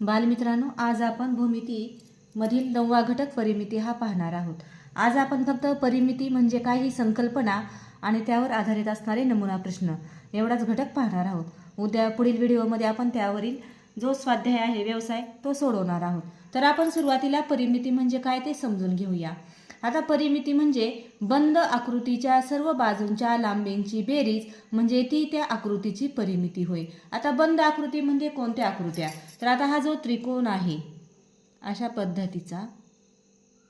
बालमित्रांनो आज आपण भूमिती मधील नववा घटक परिमिती हा पाहणार आहोत. आज आपण फक्त परिमिती म्हणजे काय ही संकल्पना आणि त्यावर आधारित असणारे नमुना प्रश्न एवढाच घटक पाहणार आहोत. उद्या पुढील व्हिडिओमध्ये आपण त्यावरील जो स्वाध्याय आहे व्यवसाय तो सोडवणार आहोत. तर आपण सुरुवातीला परिमिती म्हणजे काय ते समजून घेऊया. आता परिमिती म्हणजे बंद आकृतीच्या सर्व बाजूंच्या लांबींची बेरीज म्हणजे ती त्या आकृतीची परिमिती होय. आता बंद आकृती म्हणजे कोणत्या आकृत्या? तर आता हा जो त्रिकोण आहे अशा पद्धतीचा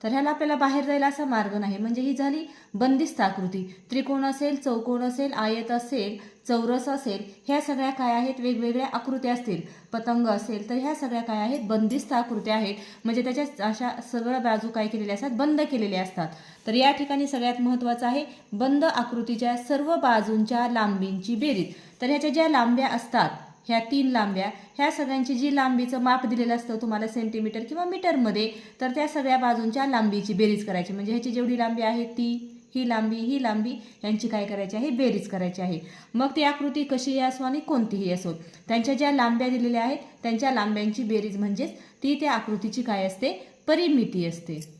तर ह्याला आपल्याला बाहेर जायला असा मार्ग नाही. म्हणजे ही झाली बंदिस्त आकृती. त्रिकोण असेल चौकोन असेल आयत असेल चौरस असेल ह्या सगळ्या काय आहेत? वेगवेगळ्या आकृत्या असतील. पतंग असेल तर ह्या सगळ्या काय आहेत? बंदिस्त आकृत्या आहेत. म्हणजे त्याच्या अशा सगळ्या बाजू काय केलेल्या असतात? बंद केलेल्या असतात. तर या ठिकाणी सगळ्यात महत्त्वाचं आहे बंद आकृतीच्या सर्व बाजूंच्या लांबींची बेरीज. तर ह्याच्या ज्या लांब्या असतात ह्या तीन लांब्या ह्या सगळ्यांची जी लांबीचं माप दिलेलं असतं तुम्हाला सेंटीमीटर किंवा मीटरमध्ये तर त्या सगळ्या बाजूंच्या लांबीची बेरीज करायची. म्हणजे ह्याची जेवढी लांबी आहे ती ही लांबी ही लांबी यांची काय करायची आहे? बेरीज करायची आहे. मग ती आकृती कशीही असो आणि कोणतीही असो त्यांच्या ज्या लांब्या दिलेल्या आहेत त्यांच्या लांब्यांची बेरीज म्हणजेच ती त्या आकृतीची काय असते? परिमिती असते.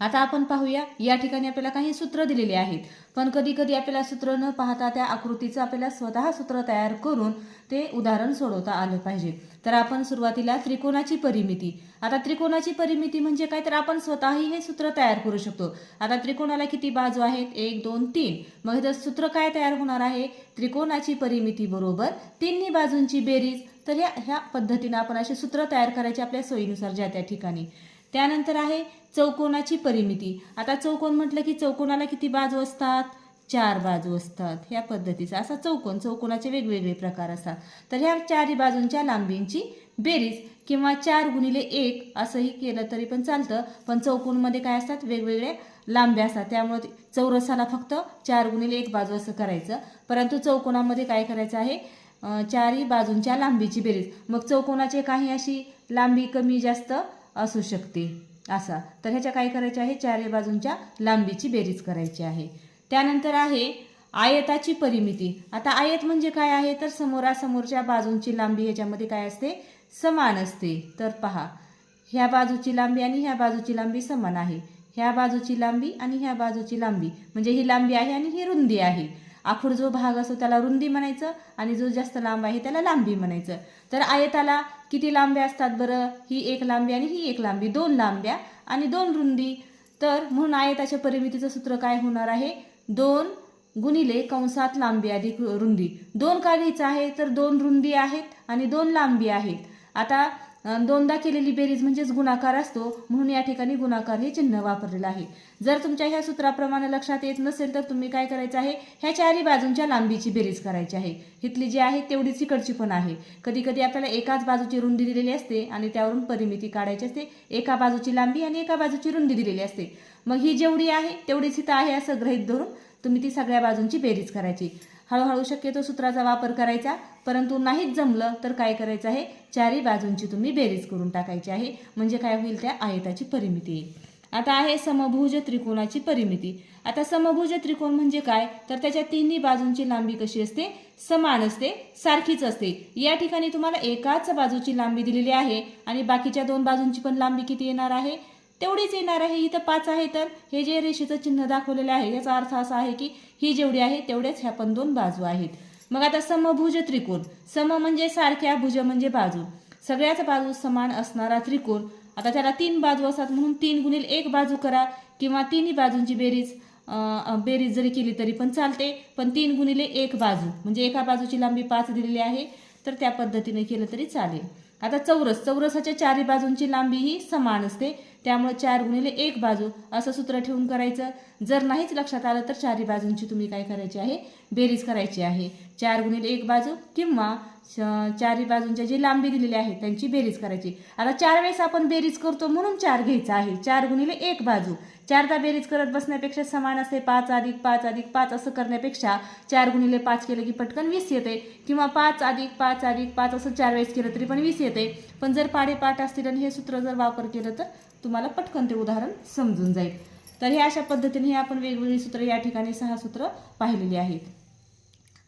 आता आपण पाहूया या ठिकाणी आपल्याला काही सूत्र दिलेले आहेत. पण कधी कधी आपल्याला सूत्र न पाहता त्या आकृतीचं आपल्याला स्वतः सूत्र तयार करून ते उदाहरण सोडवता आलं पाहिजे. तर आपण सुरुवातीला त्रिकोणाची परिमिती. आता त्रिकोणाची परिमिती म्हणजे काय? तर आपण स्वतःही हे सूत्र तयार करू शकतो. आता त्रिकोणाला किती बाजू आहेत? एक दोन तीन. मग जर सूत्र काय तयार होणार आहे? त्रिकोणाची परिमिती बरोबर तिन्ही बाजूंची बेरीज. तर ह्या ह्या पद्धतीनं आपण असे सूत्र तयार करायचे आपल्या सोयीनुसार ज्या त्या ठिकाणी. त्यानंतर आहे चौकोनाची परिमिती. आता चौकोन म्हटलं की चौकोनाला किती बाजू असतात? चार बाजू असतात. ह्या पद्धतीचा असा चौकोन चौकोनाचे वेगवेगळे प्रकार असतात. तर ह्या चारही बाजूंच्या लांबींची बेरीज किंवा चार गुणिले एक असंही केलं तरी पण चालतं. पण चौकोनमध्ये काय असतात? वेगवेगळ्या लांब्या असतात. त्यामुळे ते- चौरसाला फक्त चार गुणिले एक बाजू असं करायचं. परंतु चौकोनामध्ये काय करायचं आहे? चारही बाजूंच्या लांबीची बेरीज. मग चौकोनाचे काही अशी लांबी कमी जास्त असू शकते. असा. तर ह्याच्या काय करायचे आहे? चारही बाजूंच्या लांबीची बेरीज करायची आहे. त्यानंतर आहे आयताची परिमिती. आता आयत म्हणजे काय आहे? तर समोरासमोरच्या बाजूंची लांबी ह्याच्यामध्ये काय असते? समान असते. तर पहा. ह्या बाजूची लांबी आणि ह्या बाजूची लांबी समान आहे. ह्या बाजूची लांबी आणि ह्या बाजूची लांबी. म्हणजे ही लांबी आहे आणि ही रुंदी आहे. आखूड जो भाग असतो त्याला रुंदी म्हणायचं आणि जो जास्त लांब आहे त्याला लांबी म्हणायचं. तर आयताला किती लांब्या असतात बरं? ही एक लांबी आणि ही एक लांबी दोन लांब्या आणि दोन रुंदी. तर म्हणून आयताच्या परिमितीचं सूत्र काय होणार आहे? दोन गुणिले कंसात लांबी अधिक रुंदी. दोन का घ्यायचं आहे तर दोन रुंदी आहेत आणि दोन लांबी आहेत. आता दोनदा केलेली बेरीज म्हणजेच गुणाकार असतो. म्हणून या ठिकाणी गुणाकार हे चिन्ह वापरलेलं आहे. जर तुमच्या ह्या सूत्राप्रमाणे लक्षात येत नसेल तर तुम्ही काय करायचं आहे? ह्या चारही बाजूंच्या लांबीची बेरीज करायची आहे. इथली जी आहे तेवढीच इकडची पण आहे. कधी कधी आपल्याला एकाच बाजूची रुंदी दिलेली असते आणि त्यावरून परिमिती काढायची असते. एका बाजूची लांबी आणि एका बाजूची रुंदी दिलेली असते. मग ही जेवढी आहे तेवढीच इथं आहे असं गृहित धरून तुम्ही ती सगळ्या बाजूंची बेरीज करायची. हळूहळू शक्यतो सूत्राचा वापर करायचा परंतु नाहीच जमलं तर काय करायचं आहे? चारही बाजूंची तुम्ही बेरीज करून टाकायची आहे. म्हणजे काय होईल त्या आयताची परिमिती. येईल आता आहे समभुज त्रिकोणाची परिमिती. आता समभुज त्रिकोण म्हणजे काय? तर त्याच्या तिन्ही बाजूंची लांबी कशी असते? समान असते सारखीच असते. या ठिकाणी तुम्हाला एकाच बाजूची लांबी दिलेली आहे आणि बाकीच्या दोन बाजूंची पण लांबी किती येणार आहे? तेवढीच येणार आहे इथं पाच आहे तर. हे जे रेषेचं चिन्ह दाखवलेलं आहे याचा अर्थ असा आहे की ही जेवढी आहे तेवढ्याच ह्या पण दोन बाजू आहेत. मग आता समभुज त्रिकोण. सम म्हणजे सारख्या भुज म्हणजे बाजू. सगळ्याच बाजू समान असणारा त्रिकोण. आता त्याला तीन बाजू असतात म्हणून तीन गुणिले एक बाजू करा किंवा तिन्ही बाजूंची बेरीज बेरीज जरी केली तरी पण चालते पण तीन गुणिले एक बाजू. म्हणजे एका बाजूची लांबी पाच दिलेली आहे तर त्या पद्धतीने केलं तरी चालेल. आता चौरस चौरसाच्या चारही बाजूंची लांबी ही समान असते. त्यामुळे चार गुणिले एक बाजू असं सूत्र ठेवून करायचं. जर नाहीच लक्षात आलं तर चारही बाजूंची तुम्ही काय करायची आहे? बेरीज करायची आहे. चार गुणिले एक बाजू किंवा चारही बाजूंच्या जी लांबी दिलेली आहे त्यांची बेरीज करायची. आता चार वेळेस आपण बेरीज करतो म्हणून चार घ्यायचा आहे. चार गुणिले एक बाजू. चारदा बेरीज करत बसण्यापेक्षा समान असते. पाच अधिक पाच अधिक पाच असं करण्यापेक्षा चार गुणिले पाच केलं की पटकन वीस येते. किंवा पाच अधिक पाच अधिक पाच असं चार वेळेस केलं तरी पण वीस येते. पण जर पाडेपाठ असतील आणि हे सूत्र जर वापर केलं तर तुम्हाला पटकन ते उदाहरण समजून जाईल. तर हे अशा पद्धतीने हे आपण वेगवेगळी सूत्र या ठिकाणी सहा सूत्र पाहिलेली आहेत.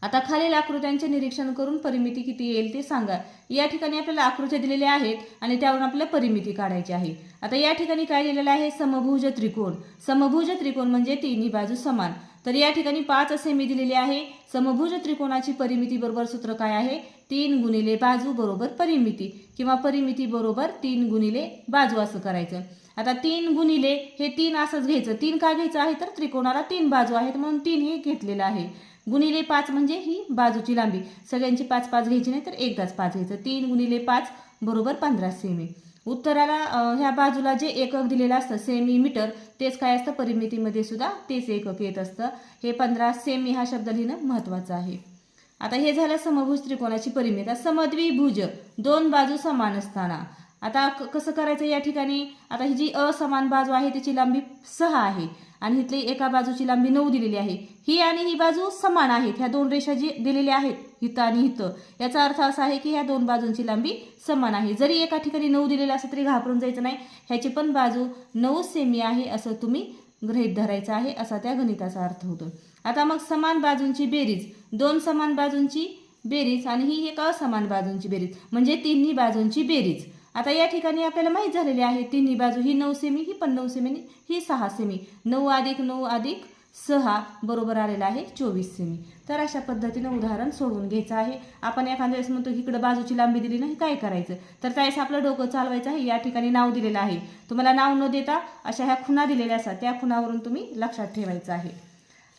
आता खालील आकृत्यांचे निरीक्षण करून परिमिती किती येईल ते सांगा. या ठिकाणी आपल्याला आकृत्या दिलेल्या आहेत आणि त्यावरून आपल्याला परिमिती काढायची आहे. आता या ठिकाणी काय दिलेलं आहे? समभुज त्रिकोण. समभुज त्रिकोण म्हणजे तिन्ही बाजू समान. तर या ठिकाणी पाच सेमी दिलेली आहे. समभुज त्रिकोणाची परिमिती बरोबर सूत्र काय आहे? तीन गुणिले बाजू बरोबर परिमिती किंवा परिमिती बरोबर तीन गुणिले बाजू असं करायचं. आता तीन गुणिले हे तीन असंच घ्यायचं. तीन का घ्यायचं आहे? तर त्रिकोणाला तीन बाजू आहेत म्हणून तीन हे घेतलेलं आहे. गुणिले पाच म्हणजे ही बाजूची लांबी. सगळ्यांची पाच पाच घ्यायची नाही तर एकदाच पाच घ्यायचं. तीन गुणिले पाच बरोबर पंधरा सेमी उत्तराला ह्या बाजूला जे एकक दिलेलं असतं सेमी मीटर तेच काय असतं? परिमितीमध्ये सुद्धा तेच एकक येत असतं. हे पंधरा सेमी हा शब्द लिहिणं महत्त्वाचं आहे. आता हे झालं समभुज त्रिकोणाची परिमिती. आता समद्विभुज दोन बाजू समान असताना. आता क- कसं करायचं या ठिकाणी? आता ही जी असमान बाजू आहे त्याची लांबी सहा आहे. आणि इथली एका बाजूची लांबी नऊ दिलेली आहे. ही आणि ही बाजू समान आहेत. ह्या दोन रेषा जी दिलेल्या आहेत हिथं आणि हिथं याचा अर्थ असा आहे की ह्या दोन बाजूंची लांबी समान आहे. जरी एका ठिकाणी नऊ दिलेलं असं तरी घाबरून जायचं नाही. ह्याची पण बाजू नऊ सेमी आहे असं तुम्ही गृहित धरायचं आहे असा त्या गणिताचा अर्थ होतो. आता मग समान बाजूंची बेरीज दोन समान बाजूंची बेरीज आणि ही एक असमान बाजूंची बेरीज. म्हणजे तिन्ही बाजूंची बेरीज. आता या ठिकाणी आपल्याला माहीत झालेली आहे तिन्ही बाजू ही नऊ सेमी ही पण नऊ सेमी ही सहा सेमी नऊ अधिक नऊ अधिक सहा बरोबर आलेला आहे चोवीस सेमी तर अशा पद्धतीनं उदाहरण सोडवून घ्यायचं आहे. आपण एखाद्या वेळेस म्हणतो इकडं बाजूची लांबी दिली नाही काय करायचं? तर त्यावेळेस आपलं डोकं चालवायचं आहे. या ठिकाणी नाव दिलेलं आहे. तुम्हाला नाव न देता अशा ह्या खुणा दिलेल्या असतात. त्या खुणावरून तुम्ही लक्षात ठेवायचं आहे.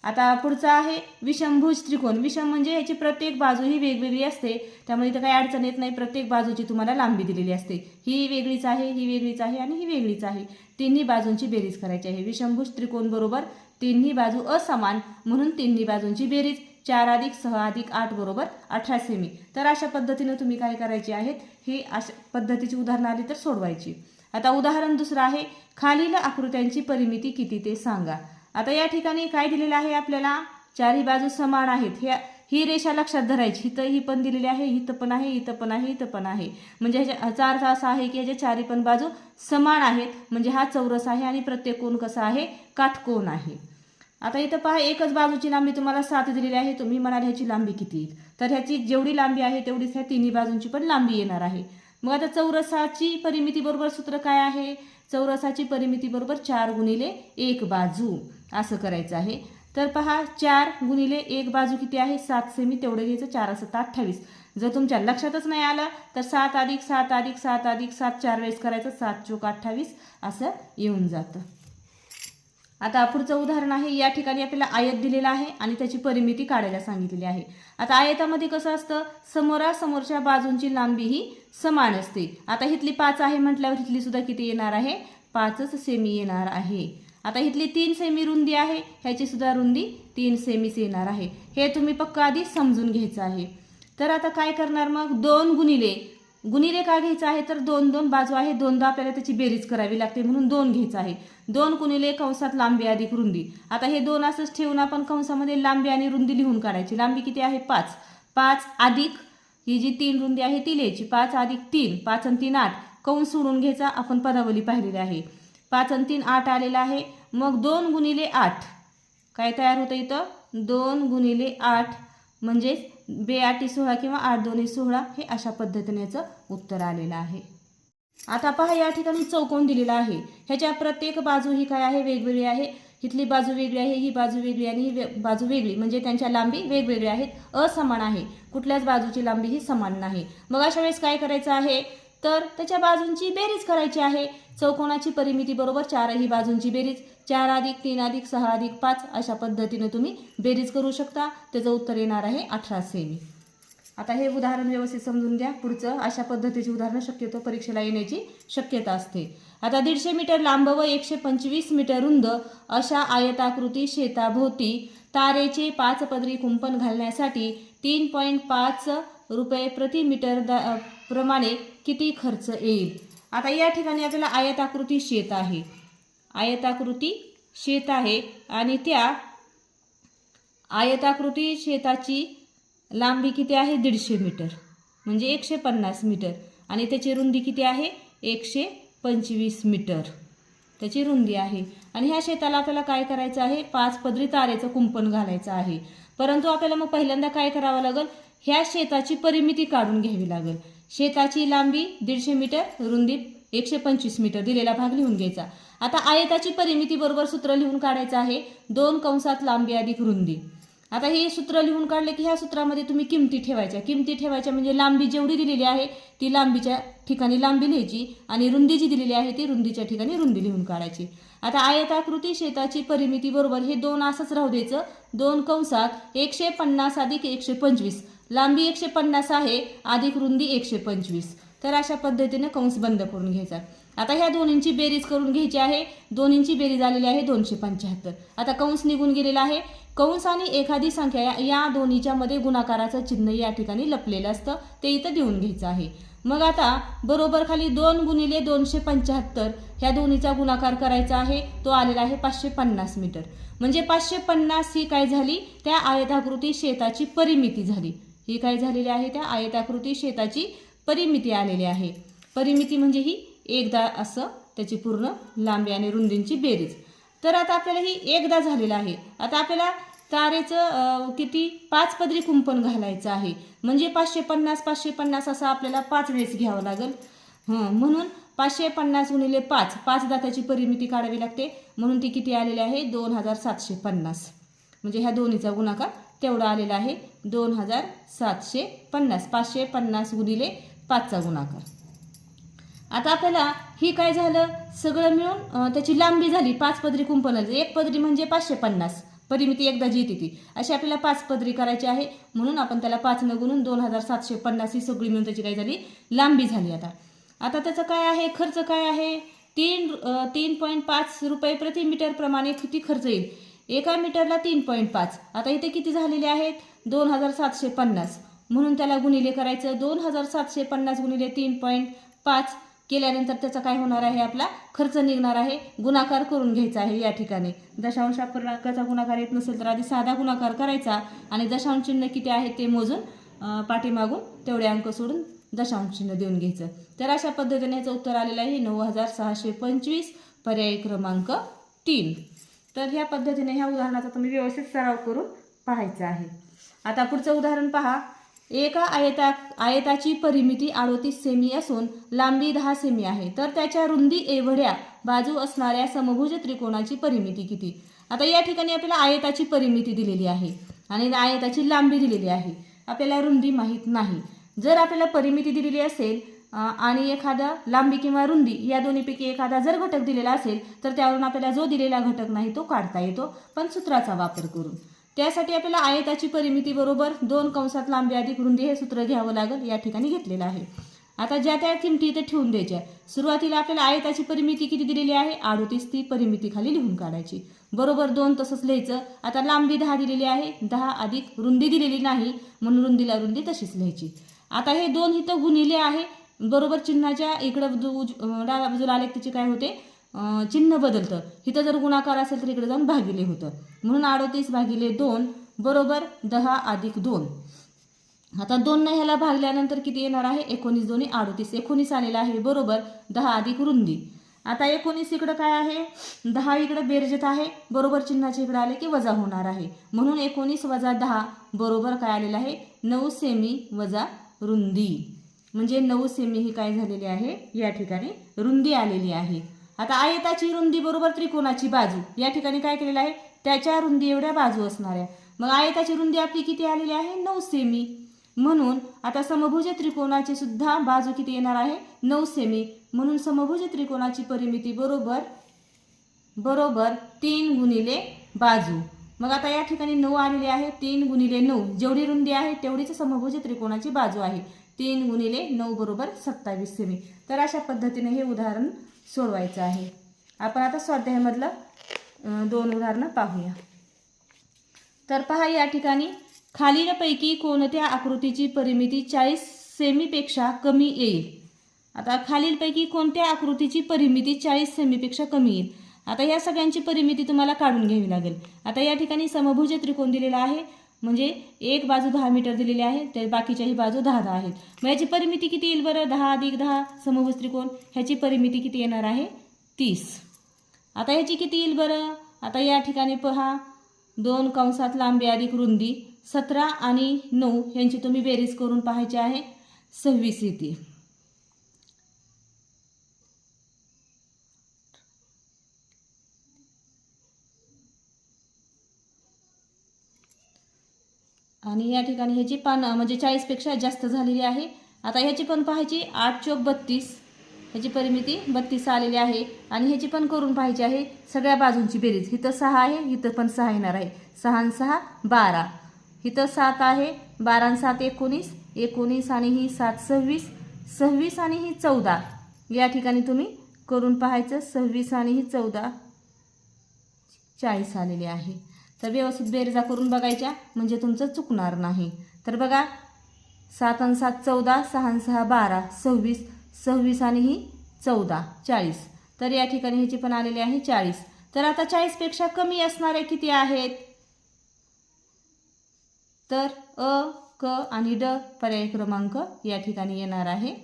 आता पुढचा आहे विषमभुज त्रिकोण. विषम म्हणजे याची प्रत्येक बाजू ही वेगवेगळी असते. त्यामुळे इथं काही अडचण येत नाही. प्रत्येक बाजूची तुम्हाला लांबी दिलेली असते. ही वेगळीच आहे ही वेगळीच आहे आणि ही वेगळीच आहे. तिन्ही बाजूंची बेरीज करायची आहे. विषमभुज त्रिकोण बरोबर तिन्ही बाजू असमान म्हणून तिन्ही बाजूंची बेरीज चार अधिक सहा अधिक आठ बरोबर अठरा सेमी तर अशा पद्धतीनं तुम्ही काय करायचे आहेत? ही अशा पद्धतीची उदाहरणं आली तर सोडवायची. आता उदाहरण दुसरं आहे. खालील आकृत्यांची परिमिती किती ते सांगा. आता या ठिकाणी काय दिलेलं आहे आपल्याला? चारही बाजू समान आहेत. ह्या ही रेषा लक्षात धरायची. इथं ही पण दिलेली आहे इथं पण आहे इथं पण आहे इथं पण आहे. म्हणजे ह्याच्या ह्याचा अर्थ असा आहे की ह्याच्या चारी पण बाजू समान आहेत म्हणजे हा चौरस आहे आणि प्रत्येक कोण कसा आहे? काटकोन आहे. आता इथं पहा एकच बाजूची लांबी तुम्हाला सात दिलेली आहे. तुम्ही म्हणाल ह्याची लांबी किती? येईल तर ह्याची जेवढी लांबी आहे तेवढीच ह्या तिन्ही बाजूंची पण लांबी येणार आहे. मग आता चौरसाची परिमिती बरोबर सूत्र काय आहे? चौरसाची परिमिती बरोबर चार गुणिले एक बाजू. असं करायचं आहे. तर पहा चार गुणिले एक बाजू किती आहे? सात सेमी तेवढं घ्यायचं चार असं अठ्ठावीस. जर तुमच्या लक्षातच नाही आलं तर सात अधिक सात अधिक सात अधिक सात चार वेळेस करायचं सात चोक अठ्ठावीस असं येऊन जातं. आता पुढचं उदाहरण आहे या ठिकाणी आपल्याला आयत दिलेला आहे आणि त्याची परिमिती काढायला सांगितलेली आहे. आता आयतामध्ये कसं असतं? समोरासमोरच्या बाजूंची लांबी ही समान असते. आता इथली पाच आहे म्हटल्यावर इथली सुद्धा किती येणार आहे? पाचच सेमी येणार आहे. आता इथली तीन सेमी रुंदी आहे ह्याची सुद्धा रुंदी तीन सेमीच येणार आहे. हे तुम्ही पक्क आधी समजून घ्यायचं आहे. तर आता काय करणार मग? दोन गुणिले. गुणिले का घ्यायचं आहे? तर दोन दोन बाजू आहे. दोनदा आपल्याला त्याची बेरीज करावी लागते म्हणून दोन घ्यायचं आहे. दोन गुणिले कंसात लांबी अधिक रुंदी. आता हे दोन असंच ठेवून आपण कंसामध्ये लांबी आणि रुंदी लिहून काढायची. लांबी किती आहे? पाच. पाच अधिक ही जी तीन रुंदी आहे ती लिहायची. पाच अधिक तीन. पाच आणि तीन आठ. कौन सोडून घ्यायचा. आपण पदावली पाहिलेली आहे. पाच आणि तीन आठ आलेला आहे. मग दोन गुणिले आठ. काय तयार होतं इथं? दोन गुणिले आठ. म्हणजेच बे आठी सोळा किंवा आठ दोन्ही सोळा हे अशा पद्धतीने याचं उत्तर आलेलं आहे. आता पहा या ठिकाणी चौकोन दिलेला आहे. ह्याच्या प्रत्येक बाजू ही काय आहे? वेगवेगळी आहे. इथली बाजू वेगळी आहे ही बाजू वेगळी आणि ही बाजू वेगळी. म्हणजे त्यांच्या लांबी वेगवेगळ्या आहेत. असमान आहे. कुठल्याच बाजूची लांबी ही समान नाही. मग अशा वेळेस काय करायचं आहे? तर त्याच्या बाजूंची बेरीज करायची आहे. चौकोनाची परिमिती बरोबर चारही बाजूंची बेरीज. चार अधिक तीन अधिक सहा अधिक पाच अशा पद्धतीने तुम्ही बेरीज करू शकता. त्याचं उत्तर येणार आहे अठरा सेमी. आता हे उदाहरण व्यवस्थित समजून घ्या. पुढचं अशा पद्धतीची उदाहरणं शक्यतो परीक्षेला येण्याची शक्यता असते. आता दीडशे मीटर लांब व एकशे पंचवीस मीटर रुंद अशा आयताकृती शेताभोवती तारेचे पाच पदरी कुंपण घालण्यासाठी तीन पॉईंट पाच रुपये प्रति मीटर दा प्रमाणे किती खर्च येईल? आता या ठिकाणी आपल्याला आयताकृती शेत आहे. आयताकृती शेत आहे आणि त्या आयताकृती शेताची लांबी किती आहे? दीडशे मीटर. म्हणजे एकशे पन्नास मीटर. आणि त्याची रुंदी किती आहे? एकशे पंचवीस मीटर. त्याची रुंदी आहे. आणि ह्या शेताला आपल्याला काय करायचं आहे? पाच पदरी तारेचं कुंपण घालायचं आहे. परंतु आपल्याला मग पहिल्यांदा काय करावं लागेल? ह्या शेताची परिमिती काढून घ्यावी लागेल. शेताची लांबी दीडशे मीटर रुंदी एकशे पंचवीस मीटर दिलेला भाग लिहून घ्यायचा. आता आयताची परिमिती बरोबर सूत्र लिहून काढायचं आहे. दोन कंसात लांबी अधिक रुंदी. आता हे सूत्र लिहून काढले की ह्या सूत्रामध्ये तुम्ही किमती ठेवायच्या. किमती ठेवायच्या म्हणजे लांबी जेवढी दिलेली आहे ती लांबीच्या ठिकाणी लांबी लिहायची आणि रुंदी जी दिलेली आहे ती रुंदीच्या ठिकाणी रुंदी लिहून काढायची. आता आयताकृती शेताची परिमिती बरोबर हे दोन असंच राहू द्यायचं. दोन कंसात एकशे पन्नास अधिक एकशे पंचवीस. लांबी एकशे पन्नास आहे अधिक रुंदी एकशे पंचवीस. तर अशा पद्धतीने कंस बंद करून घ्यायचा. आता ह्या दोन्हींची बेरीज करून घ्यायची आहे. दोन्हींची बेरीज आलेली आहे दोनशे पंच्याहत्तर. आता कंस निघून गेलेला आहे. कंस आणि एखादी संख्या या- या दोन्हीच्या मध्ये गुणाकाराचं चिन्ह या ठिकाणी लपलेलं असतं. ते इथं देऊन घ्यायचं आहे. मग आता बरोबर खाली दोन गुणिले दोनशे पंच्याहत्तर ह्या दोन्हीचा गुणाकार करायचा आहे. तो आलेला आहे पाचशे पन्नास मीटर. म्हणजे पाचशे पन्नास ही काय झाली? त्या आयताकृती शेताची परिमिती झाली. ही काय झालेली आहे? त्या आयताकृती शेताची परिमिती आलेली आहे. परिमिती म्हणजे ही एकदा असं त्याची पूर्ण लांबी आणि रुंदींची बेरीज. तर आता आपल्याला ही एकदा झालेलं आहे. आता आपल्याला तारेचं किती? पाच पदरी कुंपण घालायचं आहे. म्हणजे पाचशे पन्नास पाचशे पन्नास असं आपल्याला पाच वेळेस घ्यावं लागेल. हं म्हणून पाचशे पन्नास गुणिले पाच पाच दाताची परिमिती काढावी लागते. म्हणून ती किती आलेली आहे? दोन हजार सातशे पन्नास. म्हणजे ह्या दोन्हीचा गुणाकार तेवढा आलेला आहे. दोन हजार सातशे पन्नास पाचशे पन्नास गुणिले पाचचा गुणाकार. आता आपल्याला ही काय झालं? सगळं मिळून त्याची लांबी झाली. पाच पदरी कुंपणाची. एक पदरी म्हणजे पाचशे पन्नास. परिमिती एकदा जी येते ती. अशी आपल्याला पाच पदरी करायची आहे. म्हणून आपण त्याला पाच न गुणून दोन हजार सातशे पन्नास ही सगळी मिळून त्याची काय झाली? लांबी झाली आता. आता त्याचं काय आहे? खर्च काय आहे? तीन तीन पॉईंट पाच रुपये प्रति मीटर प्रमाणे किती खर्च येईल? एका मीटरला तीन पॉईंट पाच. आता इथे किती झालेले आहेत? दोन हजार सातशे पन्नास. म्हणून त्याला गुणिले करायचं दोन हजार सातशे पन्नास गुणिले तीन पॉईंट पाच. केल्यानंतर त्याचा काय होणार आहे आपला? खर्च निघणार आहे. गुणाकार करून घ्यायचा आहे या ठिकाणी. दशांश अपूर्णांकाचा गुणाकार येत नसेल तर आधी साधा गुणाकार करायचा. आणि दशांश चिन्ह किती आहे ते मोजून पाठीमागून तेवढे अंक सोडून दशांश चिन्ह देऊन घ्यायचं. तर अशा पद्धतीने याचं उत्तर आलेलं आहे नऊ हजार सहाशे पंचवीस. पर्याय क्रमांक तीन. तर ह्या पद्धतीने ह्या उदाहरणाचा तुम्ही व्यवस्थित सराव करून पाहायचा आहे. आता पुढचं उदाहरण पहा. एका आयता आयताची परिमिती अडोतीस सेमी असून लांबी दहा सेमी आहे. तर त्याच्या रुंदी एवढ्या बाजू असणाऱ्या समभुज त्रिकोणाची परिमिती किती? आता या ठिकाणी आपल्याला आयताची परिमिती दिलेली आहे आणि आयताची लांबी दिलेली आहे. आपल्याला रुंदी माहीत नाही. जर आपल्याला परिमिती दिलेली असेल आणि एखादा लांबी किंवा रुंदी या दोन्हीपैकी एखादा जर घटक दिलेला असेल तर त्यावरून आपल्याला जो दिलेला घटक नाही तो काढता येतो पण सूत्राचा वापर करून. त्यासाठी आपल्याला आयताची परिमिती बरोबर दोन कंसात लांबी अधिक रुंदी हे सूत्र घ्यावं लागेल या ठिकाणी घेतलेलं आहे. आता ज्या त्या किमती इथे ठेवून द्यायच्या. सुरुवातीला आपल्याला आयताची परिमिती किती दिलेली आहे? अडोतीस ती परिमिती खाली लिहून काढायची. बरोबर दोन तसंच लिहायचं. आता लांबी दहा दिलेली आहे दहा अधिक रुंदी दिलेली नाही म्हणून रुंदीला रुंदी तशीच लिहायची. आता हे दोन इथं गुणिले आहे बरोबर चिन्हाच्या इकडं उज- डाव्या बाजूला आले तिचे काय होते? चिन्ह बदलतं. इथं जर गुणाकार असेल तर इकडे जाऊन भागिले होतं. म्हणून अडोतीस भागिले दोन बरोबर दहा अधिक दोन. आता दोन ह्याला भागल्यानंतर किती येणार आहे? एकोणीस दोन्ही अडोतीस. एकोणीस आलेला आहे बरोबर दहा अधिक रुंदी. आता एकोणीस इकडं काय आहे? दहा इकडं बेरजेत आहे. बरोबर चिन्हाचे इकडे आले की वजा होणार आहे. म्हणून एकोणीस वजा दहा बरोबर काय आलेलं आहे? नऊ सेमी वजा रुंदी. म्हणजे नऊ सेमी ही काय झालेली आहे? या ठिकाणी रुंदी आलेली आहे. आता आयताची रुंदी बरोबर त्रिकोणाची बाजू या ठिकाणी काय केलेलं आहे? त्याच्या रुंदी एवढ्या बाजू असणाऱ्या मग आयताची रुंदी आपली किती आलेली आहे? नऊ सेमी म्हणून आता समभुज त्रिकोणाची सुद्धा बाजू किती येणार आहे? नऊ सेमी म्हणून समभुज त्रिकोणाची परिमिती बरोबर बरोबर तीन गुणिले बाजू. मग आता या ठिकाणी नऊ आलेली आहे तीन गुणिले नऊ. जेवढी रुंदी आहे तेवढीच समभुज त्रिकोणाची बाजू आहे. तीन गुणिले नऊ बरोबर सत्तावीस सेमी. तर अशा पद्धतीने हे उदाहरण सोडवायचं आहे. आपण आता स्वाध्यायामधलं दोन उदाहरणं पाहूया. तर पहा या ठिकाणी खालीलपैकी कोणत्या आकृतीची परिमिती चाळीस सेमीपेक्षा कमी येईल? आता खालीलपैकी कोणत्या आकृतीची परिमिती चाळीस सेमीपेक्षा कमी येईल? आता या सगळ्यांची परिमिती तुम्हाला काढून घ्यावी लागेल. आता या ठिकाणी समभुज त्रिकोण दिलेला आहे. म्हणजे एक बाजू दहा मीटर दिलेली आहे तर बाकीच्याही बाजू दहा दहा आहेत. मग याची परिमिती किती येईल बरं? दहा अधिक दहा समभुज त्रिकोण. ह्याची परिमिती किती येणार आहे? तीस. आता ह्याची किती येईल बरं? आता या ठिकाणी पहा. दोन कंसात लांबी अधिक रुंदी सतरा आणि नऊ यांची तुम्ही बेरीज करून पाहायची आहे. सव्वीस येते. आणि या ठिकाणी ह्याची पानं म्हणजे चाळीसपेक्षा जास्त झालेली आहे. आता ह्याची पण पाहायची आठ चोक बत्तीस. ह्याची परिमिती बत्तीस आलेली आहे. आणि ह्याची पण करून पाहायची आहे सगळ्या बाजूंची बेरीज. इथं सहा आहे इथं पण सहा येणार आहे. सहा आणि सहा बारा. इथं सात आहे बारा आणि सात एकोणीस. एकोणीस आणि ही सात सव्वीस. सव्वीस आणि ही चौदा. या ठिकाणी तुम्ही करून पाहायचं सव्वीस आणि ही चौदा. चाळीस आलेली आहे. तर व्यवस्थित बेरजा करून बघायच्या म्हणजे तुमचं चुकणार नाही. तर बघा सात आणि सात चौदा सहा आणि सहा बारा सव्वीस सव्वीस आणि ही चौदा चाळीस. तर या ठिकाणी ह्याची पण आलेली आहे चाळीस. तर आता चाळीसपेक्षा कमी असणारे किती आहेत? तर अ क आणि ड पर्याय क्रमांक या ठिकाणी येणार आहे.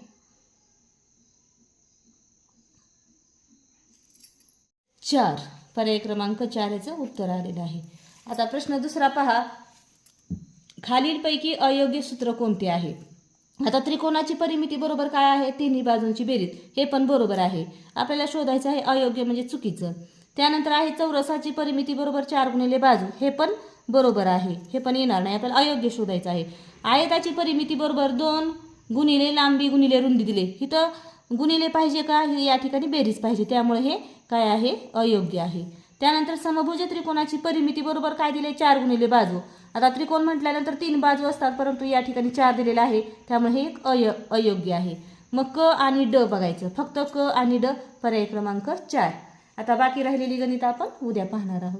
चार. पर्याय क्रमांक चार याचं उत्तर आलेलं आहे. आता प्रश्न दुसरा पहा. खालीलपैकी अयोग्य सूत्र कोणते आहे? आता त्रिकोणाची परिमिती बरोबर काय आहे? तिन्ही बाजूंची बेरीज. हे पण बरोबर आहे. आपल्याला शोधायचं आहे अयोग्य म्हणजे चुकीचं. त्यानंतर आहे चौरसाची परिमिती बरोबर चार गुणिले बाजू. हे पण बरोबर आहे. हे पण येणार नाही. आपल्याला अयोग्य शोधायचं आहे. आयताची परिमिती बरोबर दोन गुणिले लांबी गुणिले रुंदी दिले. इथं गुणिले पाहिजे का? हे या ठिकाणी बेरीज पाहिजे. त्यामुळे हे काय आहे? अयोग्य आहे. त्यानंतर समभुज त्रिकोणाची परिमिती बरोबर काय दिले चार गुणिले बाजू. आता त्रिकोण म्हटल्यानंतर तीन बाजू असतात परंतु या ठिकाणी चार दिलेला आहे. त्यामुळे हे एक अय अयोग्य आहे. मग क आणि ड बघायचं. फक्त क आणि ड पर्याय क्रमांक चार. आता बाकी राहिलेली गणित आपण उद्या पाहणार आहोत.